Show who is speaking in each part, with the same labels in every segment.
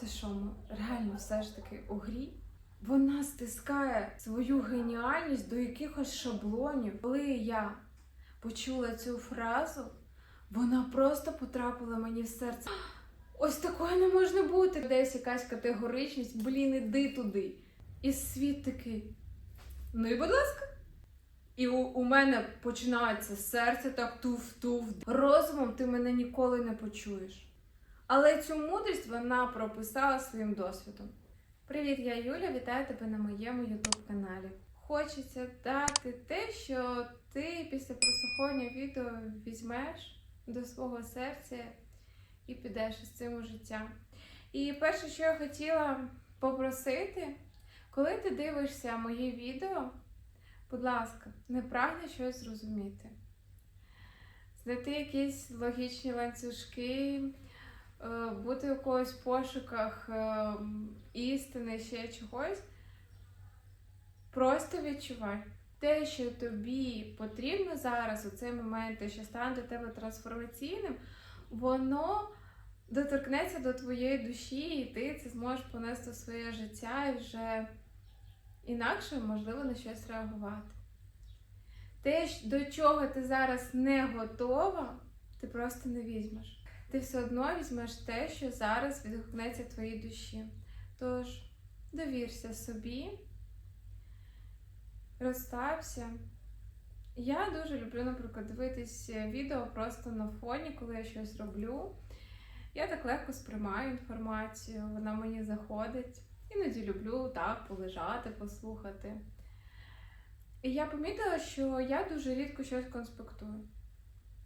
Speaker 1: Це що, ми реально все ж таки у грі? Вона стискає свою геніальність до якихось шаблонів. Коли я почула цю фразу, вона просто потрапила мені в серце. Ось такого не можна бути. Десь якась категоричність, блін, іди туди. І світ такий. Ну і будь ласка. І у, у мене починається серце так тув-тув. Розумом ти мене ніколи не почуєш. Але цю мудрість вона прописала своїм досвідом. Привіт, я Юля, вітаю тебе на моєму YouTube каналі. Хочеться дати те, що ти після прослуховування відео візьмеш до свого серця і підеш із цим у життя. І перше, що я хотіла попросити, коли ти дивишся моє відео, будь ласка, не прагни щось зрозуміти. Знайти якісь логічні ланцюжки, бути у когось пошуках е, істини, ще чогось. Просто відчувай. Те, що тобі потрібно зараз у цей момент, що стане для тебе трансформаційним, воно доторкнеться до твоєї душі, і ти це зможеш понести в своє життя і вже інакше, можливо, на щось реагувати. Те, до чого ти зараз не готова, ти просто не візьмеш. Ти все одно візьмеш те, що зараз відгукнеться твоїй душі. Тож довірся собі, розслабся. Я дуже люблю, наприклад, дивитись відео просто на фоні, коли я щось роблю. Я так легко сприймаю інформацію, вона мені заходить. Іноді люблю так полежати, послухати. І я помітила, що я дуже рідко щось конспектую.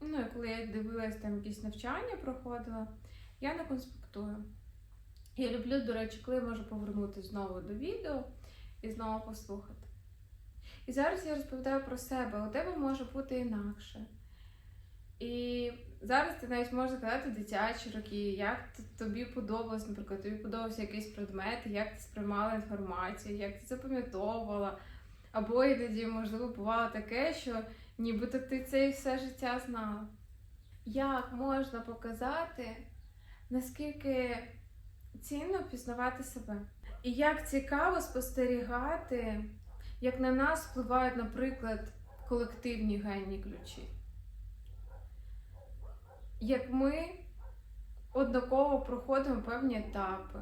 Speaker 1: Ну, і коли я дивилась там якісь навчання проходила, я не конспектую. Я люблю, до речі, коли я можу повернутися знову до відео і знову послухати. І зараз я розповідаю про себе, у тебе може бути інакше. І зараз ти навіть можеш згадати дитячі роки, як тобі подобалось, наприклад, тобі подобався якийсь предмет, як ти сприймала інформацію, як ти запам'ятовувала. Або іноді, можливо, бувало таке, що нібито ти це і все життя знала. Як можна показати, наскільки цінно пізнавати себе? І як цікаво спостерігати, як на нас впливають, наприклад, колективні генні ключі. Як ми однаково проходимо певні етапи.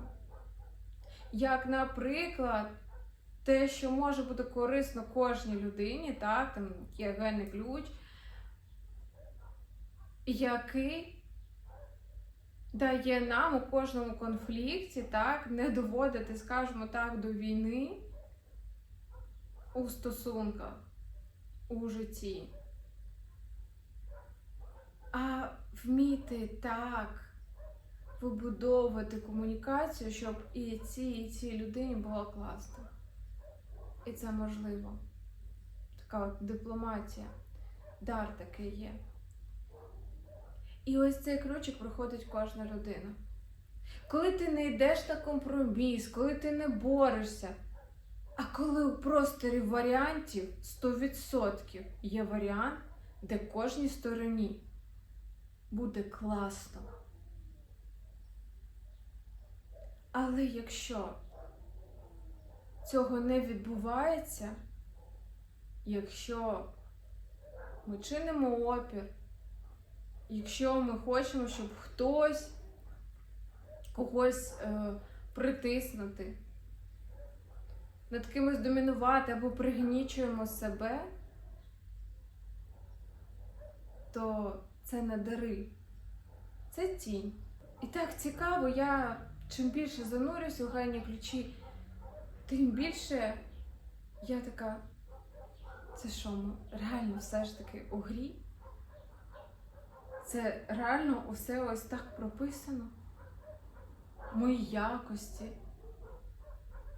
Speaker 1: Як, наприклад, те, що може бути корисно кожній людині, так, там є генний ключ, який дає нам у кожному конфлікті так, не доводити, скажімо так, до війни у стосунках, у житті. А вміти так вибудовувати комунікацію, щоб і цій, і цій людині було класно. І це можливо. Така от дипломатія, дар такий є. І ось цей ключик проходить кожна людина. Коли ти не йдеш на компроміс, коли ти не борешся, а коли у просторі варіантів 100% є варіант, де кожній стороні буде класно. Але якщо цього не відбувається, якщо ми чинимо опір, якщо ми хочемо, щоб хтось когось е, притиснути, над кимось домінувати або пригнічуємо себе, то це не дари, це тінь. І так цікаво, я чим більше занурюсь у гені ключі, тим більше я така, це що, ми реально все ж таки у грі? Це реально усе ось так прописано. Мої якості,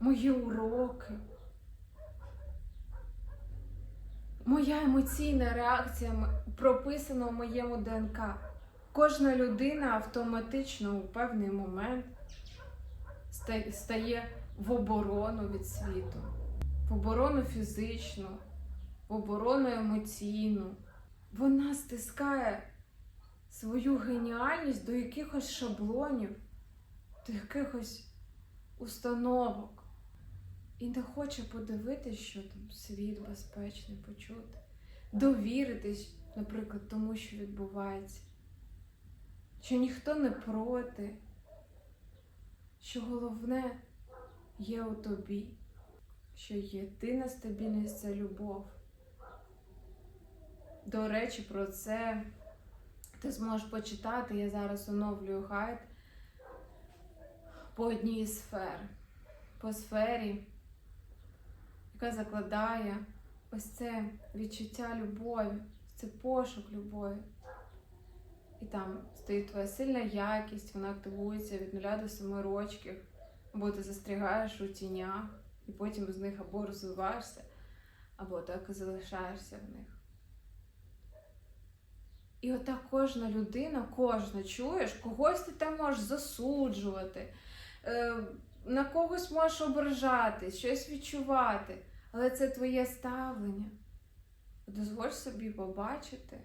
Speaker 1: мої уроки, моя емоційна реакція прописана в моєму ДНК. Кожна людина автоматично у певний момент стає в оборону від світу, в оборону фізичну, в оборону емоційну. Вона стискає свою геніальність до якихось шаблонів. до якихось установок і не хоче подивитись, що там світ безпечний почути, довіритись, наприклад, тому, що відбувається, що ніхто не проти, що головне є у тобі, що єдина стабільність це любов. До речі, про це ти зможеш почитати. Я зараз оновлюю гайд по одній із сфер. По сфері, яка закладає ось це відчуття любові, це пошук любові. І там стоїть твоя сильна якість, вона активується від 0 до 7 рочків, або ти застрягаєш у тінях, і потім з них або розвиваєшся, або так і залишаєшся в них. І отак кожна людина, кожна чуєш, когось ти там можеш засуджувати, е, на когось можеш ображатись, щось відчувати, але це твоє ставлення. Дозволь собі побачити,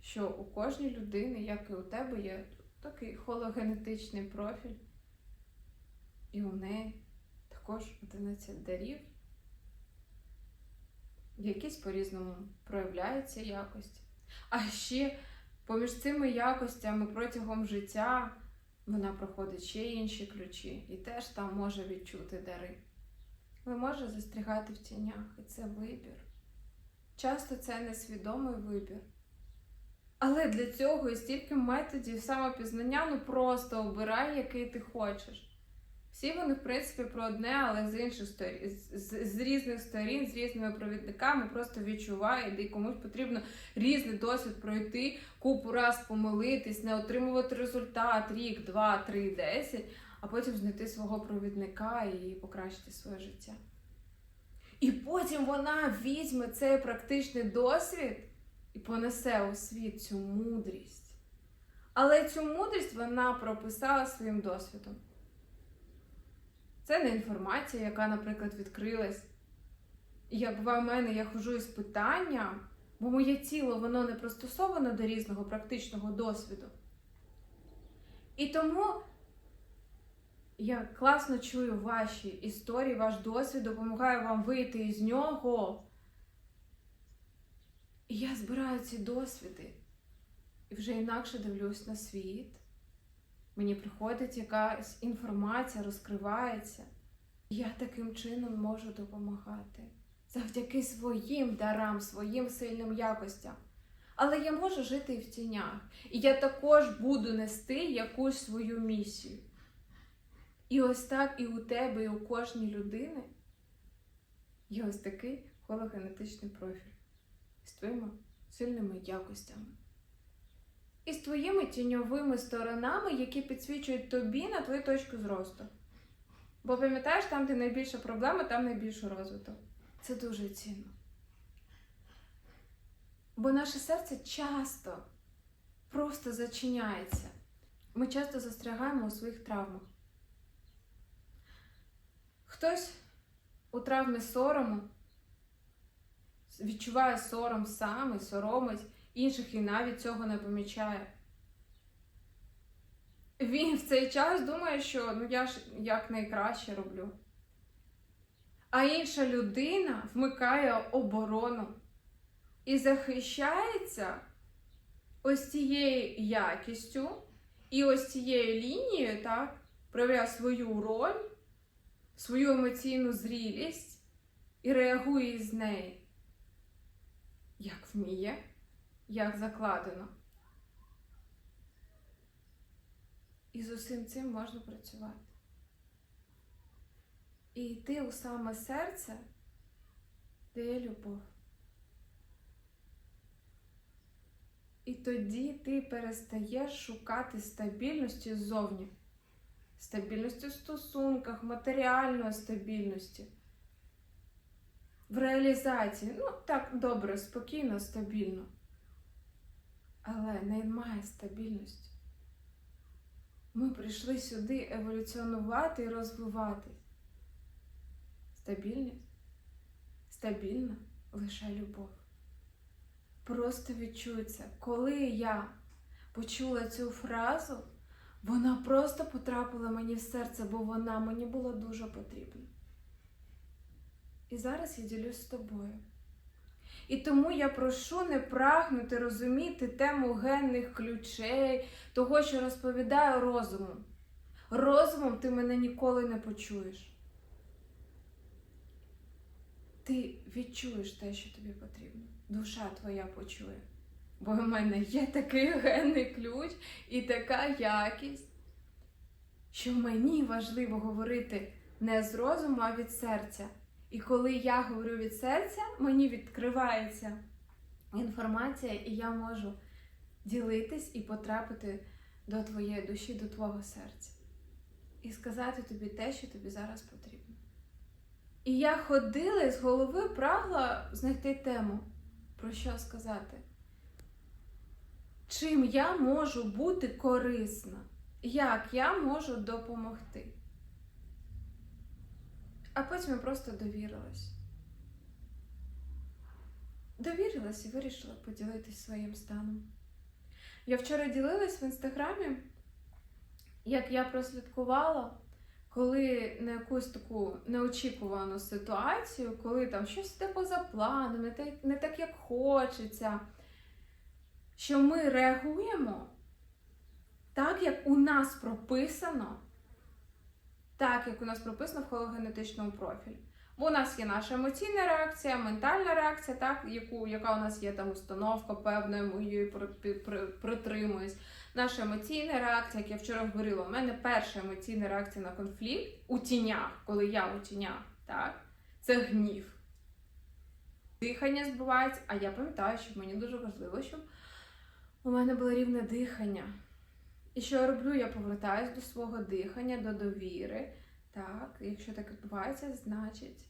Speaker 1: що у кожній людини, як і у тебе, є такий хологенетичний профіль, і у неї також 11 дарів, якісь по-різному проявляються якості. А ще поміж цими якостями протягом життя вона проходить ще інші ключі і теж там може відчути дари. Але може застрягати в тінях, і це вибір. Часто це несвідомий вибір. Але для цього і стільки методів самопізнання, ну просто обирай, який ти хочеш. Всі вони, в принципі, про одне, але з інших сторін, з, з, з різних сторін, з різними провідниками, просто відчуває, де й комусь потрібно різний досвід пройти, купу раз помилитись, не отримувати результат рік, два, три, десять, а потім знайти свого провідника і покращити своє життя. І потім вона візьме цей практичний досвід і понесе у світ цю мудрість. Але цю мудрість вона прописала своїм досвідом. Це не інформація, яка, наприклад, відкрилась. Як в мене, я ходжу із питанням, бо моє тіло воно не пристосовано до різного практичного досвіду. І тому я класно чую ваші історії, ваш досвід, допомагаю вам вийти із нього. І я збираю ці досвіди і вже інакше дивлюсь на світ. Мені приходить якась інформація, розкривається. Я таким чином можу допомагати завдяки своїм дарам, своїм сильним якостям. Але я можу жити і в тінях. І я також буду нести якусь свою місію. І ось так і у тебе, і у кожній людини є ось такий хологенетичний профіль з твоїми сильними якостями. І з твоїми тіньовими сторонами, які підсвічують тобі на твою точку зросту. Бо пам'ятаєш, там, де найбільша проблема, там найбільший розвиток. Це дуже цінно. Бо наше серце часто просто зачиняється. Ми часто застрягаємо у своїх травмах. Хтось у травмі сорому відчуває сором сам і соромить інших і навіть цього не помічає. Він в цей час думає, що ну я ж як найкраще роблю. А інша людина вмикає оборону і захищається ось цією якістю і ось цією лінією, так, проявляє свою роль, свою емоційну зрілість і реагує з неї, як вміє як закладено. І з усім цим можна працювати. І йти у саме серце, де є любов. І тоді ти перестаєш шукати стабільності ззовні, стабільності в стосунках, матеріальної стабільності. В реалізації, ну так добре, спокійно, стабільно але немає стабільності. Ми прийшли сюди еволюціонувати і розвиватись. Стабільність? Стабільна лише любов. Просто відчується, коли я почула цю фразу, Вона просто потрапила мені в серце, бо вона мені була дуже потрібна. І зараз я ділюсь з тобою. І тому я прошу не прагнути розуміти тему генних ключей, того, що розповідаю розумом. Розумом ти мене ніколи не почуєш. Ти відчуєш те, що тобі потрібно. Душа твоя почує. Бо в мене є такий генний ключ і така якість, що мені важливо говорити не з розуму, а від серця. І коли я говорю від серця, мені відкривається інформація, і я можу ділитись і потрапити до твоєї душі, до твого серця. І сказати тобі те, що тобі зараз потрібно. І я ходила і з голови прагла знайти тему, про що сказати. Чим я можу бути корисна? Як я можу допомогти? А потім я просто довірилась. Довірилась і вирішила поділитись своїм станом. Я вчора ділилась в інстаграмі, як я прослідкувала, коли на якусь таку неочікувану ситуацію, коли там щось йде поза планом, не так, не так, як хочеться, що ми реагуємо так, як у нас прописано так, як у нас прописано в хологенетичному профілі. Бо у нас є наша емоційна реакція, ментальна реакція, так, яку, яка у нас є там установка певна, ми її притримуюсь. Наша емоційна реакція, як я вчора говорила, у мене перша емоційна реакція на конфлікт у тінях, коли я у тінях, так, це гнів. Дихання збивається, а я пам'ятаю, що мені дуже важливо, щоб у мене було рівне дихання. І що я роблю? Я повертаюсь до свого дихання, до довіри. Так, якщо так відбувається, значить.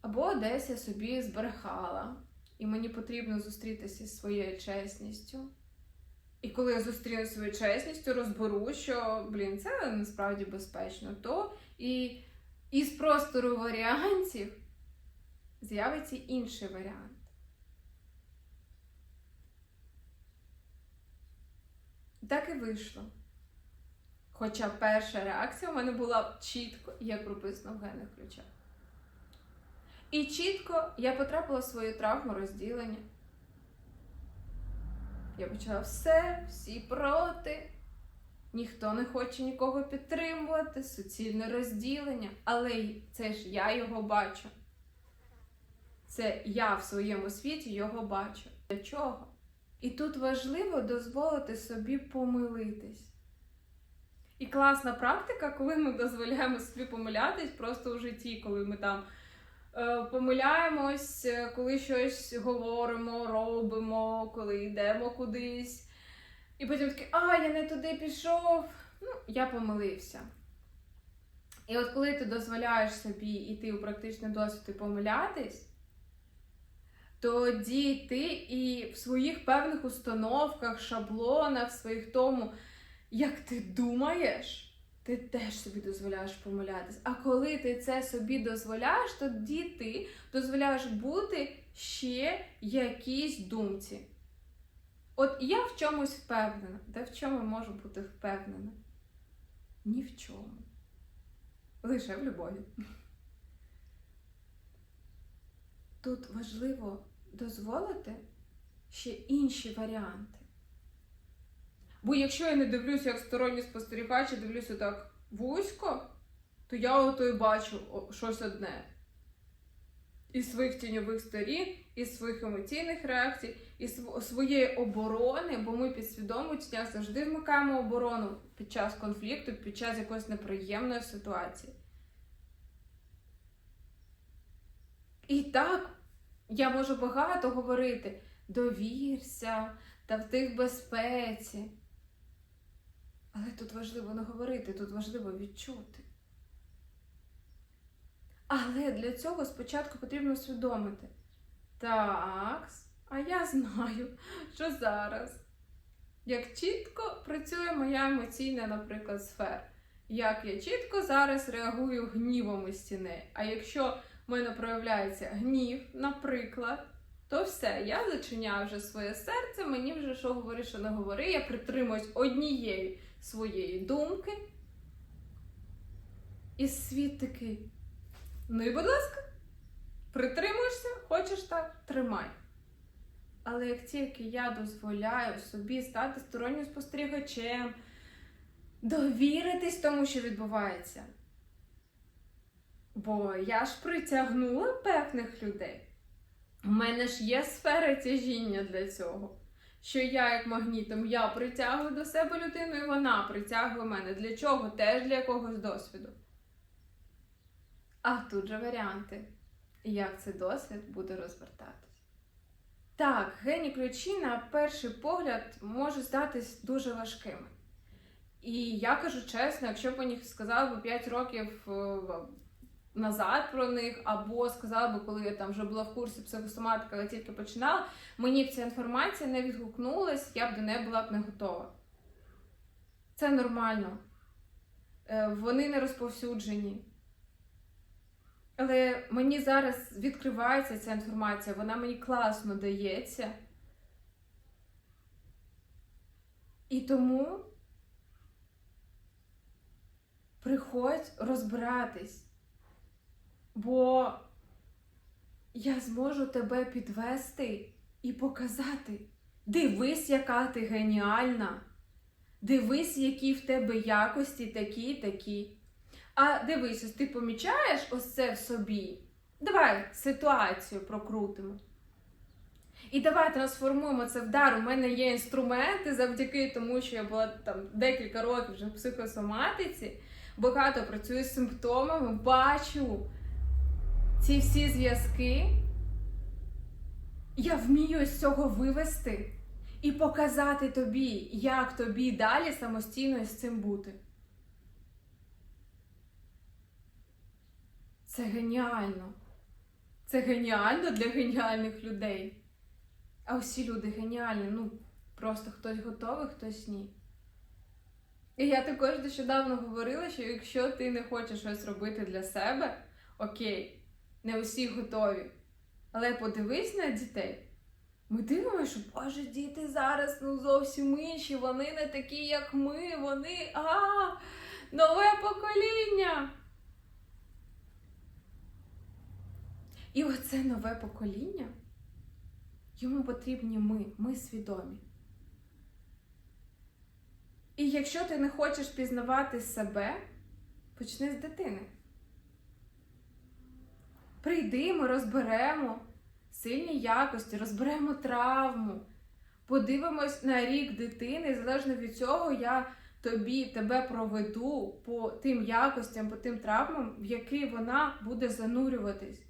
Speaker 1: Або десь я собі зберегала, і мені потрібно зустрітися зі своєю чесністю. І коли я зустріну свою чесністю, розберу, що, блін, це насправді безпечно, то і із простору варіантів з'явиться інший варіант. Так і вийшло. Хоча перша реакція у мене була чітко, як прописано в генних ключах. І чітко я потрапила в свою травму розділення. Я почала все, всі проти. Ніхто не хоче нікого підтримувати, суцільне розділення. Але це ж я його бачу. Це я в своєму світі його бачу. Для чого? І тут важливо дозволити собі помилитись. І класна практика, коли ми дозволяємо собі помилятись просто у житті, коли ми там е, помиляємось, е, коли щось говоримо, робимо, коли йдемо кудись. І потім такий, а, я не туди пішов, ну, я помилився. І от коли ти дозволяєш собі йти у практичний досвід і помилятись, тоді ти і в своїх певних установках, шаблонах, своїх тому, як ти думаєш, ти теж собі дозволяєш помилятись. А коли ти це собі дозволяєш, тоді ти дозволяєш бути ще якійсь думці. От я в чомусь впевнена. Де в чому можу бути впевнена? Ні в чому. Лише в любові. Тут важливо дозволити ще інші варіанти. Бо якщо я не дивлюся як сторонній спостерігач, і дивлюся так вузько, то я ото і бачу щось одне. Із своїх тіньових сторін, із своїх емоційних реакцій, із своєї оборони, бо ми підсвідомо завжди вмикаємо оборону під час конфлікту, під час якоїсь неприємної ситуації. І так, я можу багато говорити. Довірся та в тих безпеці. Але тут важливо не говорити, тут важливо відчути. Але для цього спочатку потрібно усвідомити. Так, а я знаю, що зараз. Як чітко працює моя емоційна, наприклад, сфера. Як я чітко зараз реагую гнівом із стіни. А якщо в мене проявляється гнів, наприклад, то все, я зачиняю вже своє серце, мені вже що говори, що не говори, я притримуюсь однієї своєї думки. І світ такий. Ну і будь ласка, притримуєшся, хочеш так, тримай. Але як тільки я дозволяю собі стати стороннім спостерігачем, довіритись тому, що відбувається. Бо я ж притягнула певних людей. У мене ж є сфера тяжіння для цього. Що я, як магнітом, я притягую до себе людину, і вона притягує мене. Для чого? Теж для якогось досвіду. А тут же варіанти, як цей досвід буде розвертатись. Так, гені ключі на перший погляд можуть здатись дуже важкими. І я кажу чесно, якщо б мені сказали б 5 років е, назад про них, або сказали б, коли я там вже була в курсі психосоматики, але тільки починала, мені б ця інформація не відгукнулась, я б до неї була б не готова. Це нормально. Е, Вони не розповсюджені. Але мені зараз відкривається ця інформація, вона мені класно дається. І тому приходь розбиратись, бо я зможу тебе підвести і показати. Дивись, яка ти геніальна. Дивись, які в тебе якості такі, такі. А дивись, ось ти помічаєш ось це в собі. Давай ситуацію прокрутимо. І давай трансформуємо це в дар. У мене є інструменти завдяки тому, що я була там декілька років вже в психосоматиці, багато працюю з симптомами, бачу ці всі зв'язки. Я вмію з цього вивести і показати тобі, як тобі далі самостійно з цим бути. Це геніально. Це геніально для геніальних людей. А усі люди геніальні. Ну, просто хтось готовий, хтось ні. І я також нещодавно говорила, що якщо ти не хочеш щось робити для себе, окей, не усі готові. Але подивись на дітей. Ми дивимося, що Боже, діти зараз ну зовсім інші, вони не такі, як ми, вони а, нове покоління. І оце нове покоління, йому потрібні ми, ми свідомі. І якщо ти не хочеш пізнавати себе, почни з дитини. Прийди, ми розберемо сильні якості, розберемо травму, подивимось на рік дитини, і залежно від цього я тобі тебе проведу по тим якостям, по тим травмам, в які вона буде занурюватись.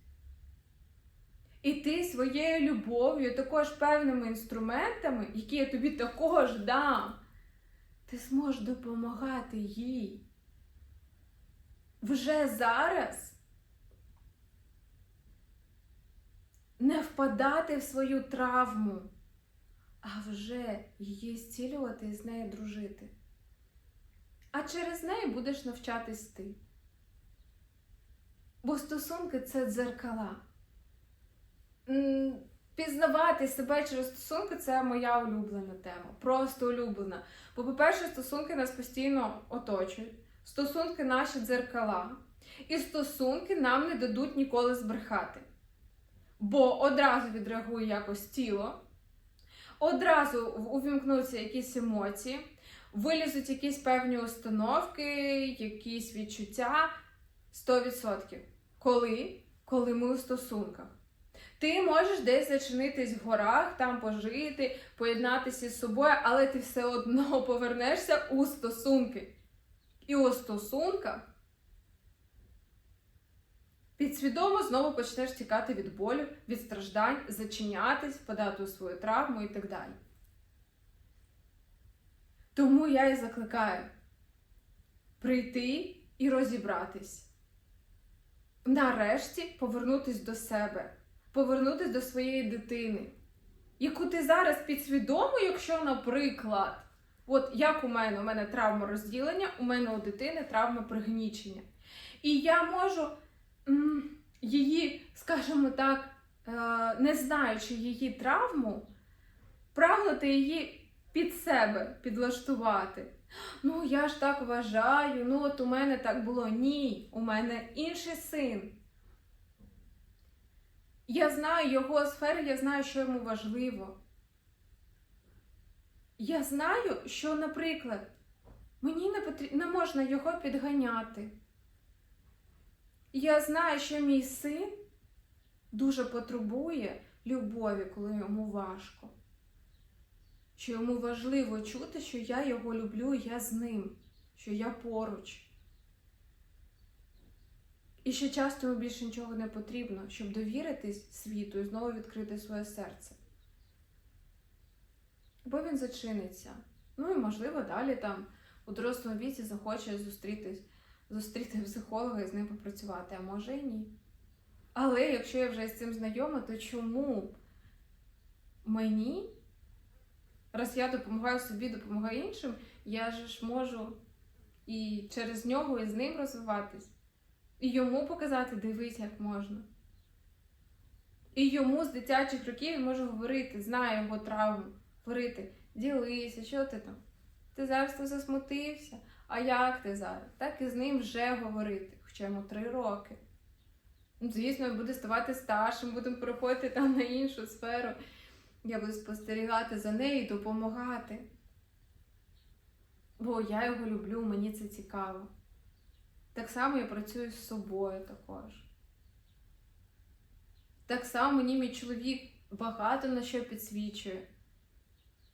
Speaker 1: І ти своєю любов'ю, також певними інструментами, які я тобі також дам, ти зможеш допомагати їй. Вже зараз не впадати в свою травму, а вже її зцілювати і з нею дружити. А через неї будеш навчатись ти. Бо стосунки це дзеркала. Пізнавати себе через стосунки це моя улюблена тема. Просто улюблена. Бо, по-перше, стосунки нас постійно оточують, стосунки наші дзеркала, і стосунки нам не дадуть ніколи збрехати. Бо одразу відреагує якось тіло, одразу увімкнуться якісь емоції, вилізуть якісь певні установки, якісь відчуття 100%. Коли? Коли ми у стосунках. Ти можеш десь зачинитись в горах, там пожити, поєднатися з собою, але ти все одно повернешся у стосунки. І у стосунках підсвідомо знову почнеш тікати від болю, від страждань, зачинятись, впадати у свою травму і так далі. Тому я і закликаю прийти і розібратись. Нарешті повернутись до себе повернутися до своєї дитини, яку ти зараз підсвідомо, якщо, наприклад, от як у мене, у мене травма розділення, у мене у дитини травма пригнічення. І я можу її, скажімо так, е, не знаючи її травму, прагнути її під себе підлаштувати. Ну, я ж так вважаю, ну от у мене так було. Ні, у мене інший син. Я знаю його сфери, я знаю, що йому важливо. Я знаю, що, наприклад, мені не, потрібно, не можна його підганяти. Я знаю, що мій син дуже потребує любові, коли йому важко. Що йому важливо чути, що я його люблю, я з ним, що я поруч. І що часто йому більше нічого не потрібно, щоб довіритись світу і знову відкрити своє серце. Бо він зачиниться. Ну і, можливо, далі там у дорослому віці захоче зустрітись, зустріти психолога і з ним попрацювати, а може і ні. Але якщо я вже з цим знайома, то чому мені, раз я допомагаю собі, допомагаю іншим, я ж можу і через нього, і з ним розвиватись, і йому показати, дивись, як можна. І йому з дитячих років я можу говорити, знаю його травму, говорити, ділися, що ти там? Ти зараз засмутився. А як ти зараз? Так і з ним вже говорити, хоча йому три роки. Ну, Звісно, буде ставати старшим, будемо переходити там на іншу сферу. Я буду спостерігати за нею і допомагати. Бо я його люблю, мені це цікаво. Так само я працюю з собою також. Так само мені мій чоловік багато на що підсвічує.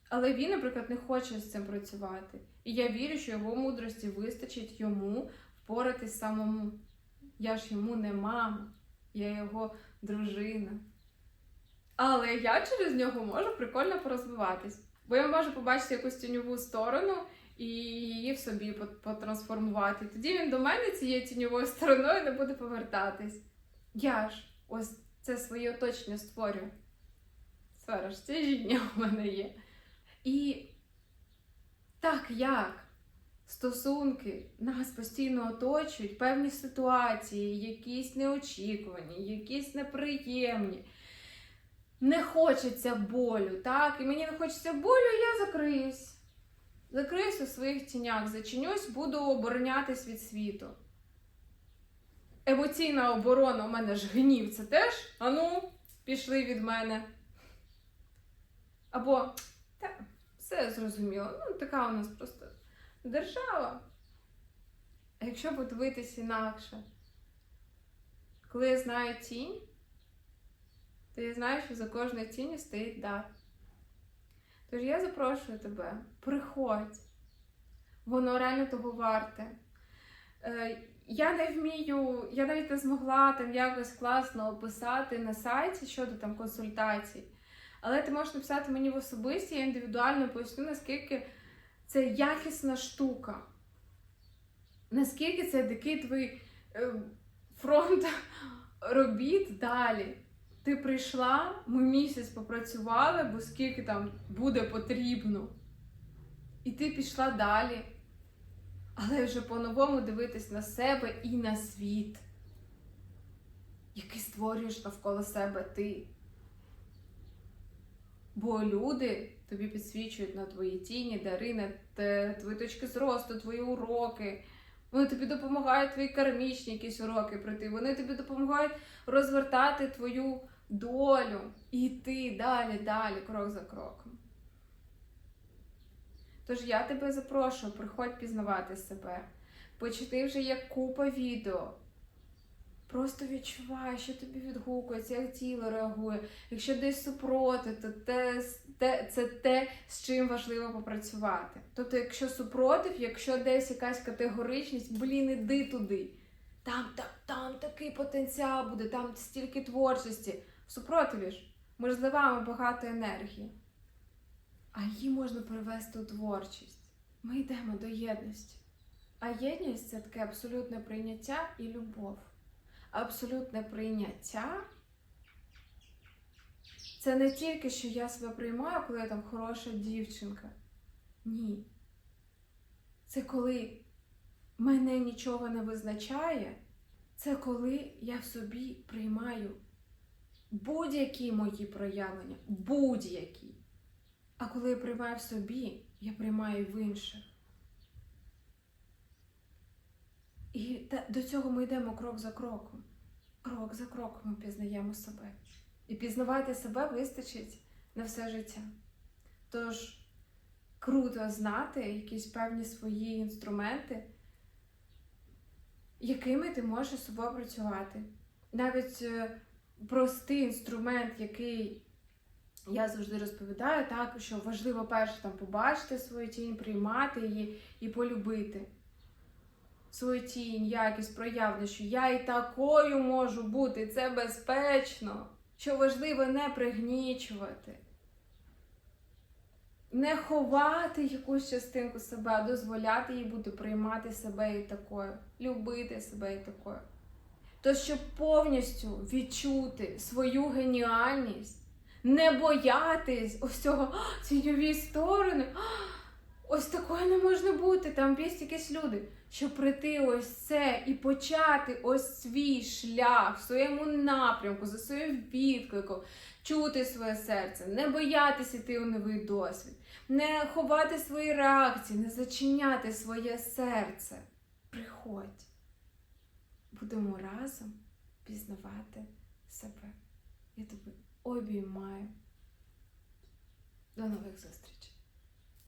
Speaker 1: Але він, наприклад, не хоче з цим працювати. І я вірю, що його мудрості вистачить йому впоратись самому. Я ж йому не мама, я його дружина. Але я через нього можу прикольно порозвиватись. Бо я можу побачити якусь тіньову сторону і її в собі потрансформувати. Тоді він до мене цією тіньовою стороною не буде повертатись. Я ж ось це своє оточення створюю. Сфера ж тяжіння у мене є. І так як стосунки нас постійно оточують, певні ситуації, якісь неочікувані, якісь неприємні. Не хочеться болю, так? І мені не хочеться болю, я закриюсь. Закриюсь у своїх тінях, зачинюсь, буду оборонятись від світу. Емоційна оборона у мене ж гнів, це теж? Ану, пішли від мене. Або все зрозуміло. Ну, така у нас просто держава. А якщо подивитись інакше, коли я знаю тінь, то я знаю, що за кожною тінню стоїть дар. Тож я запрошую тебе, приходь, воно реально того варте. Е, я не вмію, я навіть не змогла там якось класно описати на сайті щодо там консультацій. Але ти можеш написати мені в особисті, я індивідуально поясню, наскільки це якісна штука. Наскільки це такий твій е, фронт робіт далі. Ти прийшла, ми місяць попрацювали, бо скільки там буде потрібно. І ти пішла далі. Але вже по-новому дивитись на себе і на світ, який створюєш навколо себе ти. Бо люди тобі підсвічують на твої тіні, дари, на твої точки зросту, твої уроки. Вони тобі допомагають твої кармічні якісь уроки пройти. Вони тобі допомагають розвертати твою долю і йти далі, далі, крок за кроком. Тож я тебе запрошую, приходь пізнавати себе. Почати вже є купа відео. Просто відчувай, що тобі відгукується, як тіло реагує. Якщо десь супроти, то те, те, це те, з чим важливо попрацювати. Тобто, якщо супротив, якщо десь якась категоричність, блін, іди туди. Там, там, там такий потенціал буде, там стільки творчості. В супротиві ж ми ж зливаємо багато енергії. А її можна перевести у творчість. Ми йдемо до єдності. А єдність це таке абсолютне прийняття і любов. Абсолютне прийняття це не тільки, що я себе приймаю, коли я там хороша дівчинка. Ні. Це коли мене нічого не визначає, це коли я в собі приймаю будь-які мої проявлення, будь-які. А коли я приймаю в собі, я приймаю в інших. І до цього ми йдемо крок за кроком. Крок за кроком ми пізнаємо себе. І пізнавати себе вистачить на все життя. Тож круто знати якісь певні свої інструменти, якими ти можеш з собою працювати. Навіть е, простий інструмент, який я завжди розповідаю, так, що важливо перше там побачити свою тінь, приймати її і полюбити. Свою тінь, якість проявлення, що я і такою можу бути, це безпечно. Що важливо не пригнічувати, не ховати якусь частинку себе, а дозволяти їй бути, приймати себе і такою, любити себе і такою. То щоб повністю відчути свою геніальність, не боятись ось цього «А, тіньові сторони. Ось такої не можна бути, там є якісь люди. Щоб прийти ось це і почати ось свій шлях в своєму напрямку, за своїм відкликом, чути своє серце, не боятися йти у новий досвід, не ховати свої реакції, не зачиняти своє серце. Приходь, будемо разом пізнавати себе. Я тебе обіймаю. До нових зустрічей!